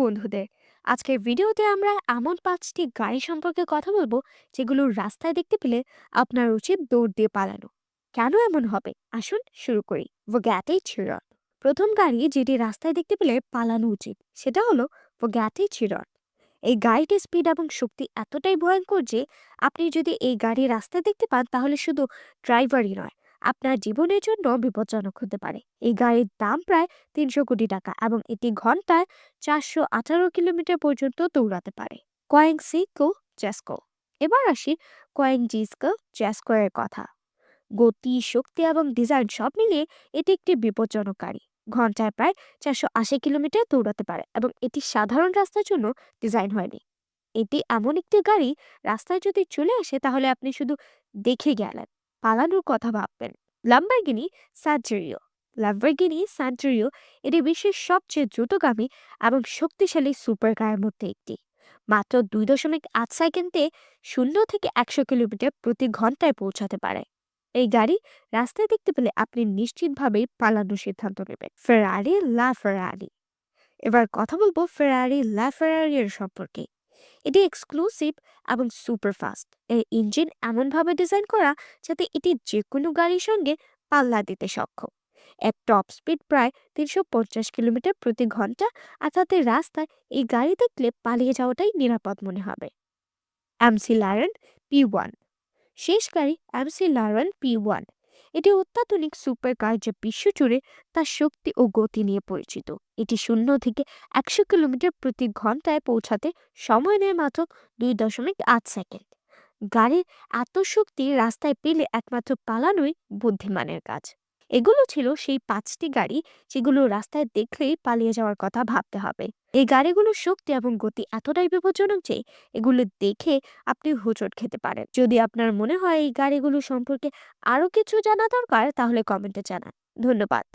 বন্ধুদের। আজকের ভিডিওতে আমরা এমন পাঁচটি গাড়ি সম্পর্কে কথা বলব, যেগুলো রাস্তায় দেখতে পেলে আপনার উচিত দৌড় দিয়ে পালানো। কেন এমন হবে? আসুন শুরু করি। ভোগ্যাটে চিরন প্রথম গাড়ি যেটি রাস্তায় দেখতে পেলে পালানো উচিত, সেটা হলো ভোগ্যাটে চিরন এই গাড়িটির স্পিড এবং শক্তি এতটাই ভয়ঙ্কর যে, আপনি যদি এই গাড়ি রাস্তায় দেখতে পান, তাহলে শুধু ড্রাইভারই নয় আপনার জীবনের জন্য বিপজ্জনক হতে পারে। এই গাড়ির দাম প্রায় তিনশো কোটি টাকা এবং এটি ঘন্টায় চারশো আঠারো কিলোমিটার পর্যন্ত দৌড়াতে পারে। কয়েং সিকো, জ্যাসকো। এবার আসি কয়েং জিসকো জ্যাসকো এর কথা। গতি, শক্তি এবং ডিজাইন সব মিলিয়ে এটি একটি বিপজ্জনক গাড়ি। ঘন্টায় প্রায় চারশো আশি কিলোমিটার দৌড়াতে পারে এবং এটি সাধারণ রাস্তার জন্য ডিজাইন হয়নি। এটি এমন একটি গাড়ি, রাস্তায় যদি চলে আসে তাহলে আপনি শুধু দেখে গেলেন। পালানোর কথা ভাববেন। লাম্বারগিনি স্যান্টেরিও ল্যাম্বরগিনি স্যান্টেরিও এটি বিশ্বের সবচেয়ে দ্রুতগামী এবং শক্তিশালী সুপার কারের মধ্যে একটি। মাত্র দুই দশমিক আট সেকেন্ডে শূন্য থেকে একশো কিলোমিটার প্রতি ঘন্টায় পৌঁছাতে পারে। এই গাড়ি রাস্তায় দেখতে পেলে আপনি নিশ্চিতভাবেই পালানোর সিদ্ধান্ত নেবেন। ফেরারি লা ফেরারি এবার কথা বলব ফেরারি লা ফেরারি সম্পর্কে। এটি এক্সক্লুসিভ এবং সুপারফাস্ট এর ইঞ্জিন এমনভাবে ডিজাইন করা যাতে এটি যে কোনো গাড়ির সঙ্গে পাল্লা দিতে সক্ষম। এর টপ স্পিড প্রায় তিনশো পঞ্চাশ কিলোমিটার প্রতি ঘণ্টা তাতে রাস্তায় এই গাড়ি দেখলে পালিয়ে যাওয়াটাই নিরাপদ মনে হবে। এমসি লারেন পি ওয়ান শেষ গাড়ি এমসি লারেন পি ওয়ান এটি অত্যাধুনিক সুপার কার যা বিশ্বজুড়ে তার শক্তি ও গতি নিয়ে পরিচিত। এটি শূন্য থেকে একশো কিলোমিটার প্রতি ঘন্টায় পৌঁছাতে সময় নেয় মাত্র দুই দশমিক আট সেকেন্ড। গাড়ির এত শক্তি রাস্তায় পেলে একমাত্র পালানোই বুদ্ধিমানের কাজ। এগুলো ছিল সেই পাঁচটি গাড়ি যেগুলো রাস্তায় দেখলেই পালিয়ে যাওয়ার কথা ভাবতে হবে। এই গাড়িগুলোর শক্তি এবং গতি এতটাই বিপজ্জনক যে এগুলো দেখে আপনি হোঁচট খেতে পারেন। যদি আপনার মনে হয় এই গাড়িগুলো সম্পর্কে আরও কিছু জানা দরকার, তাহলে কমেন্টে জানান। ধন্যবাদ।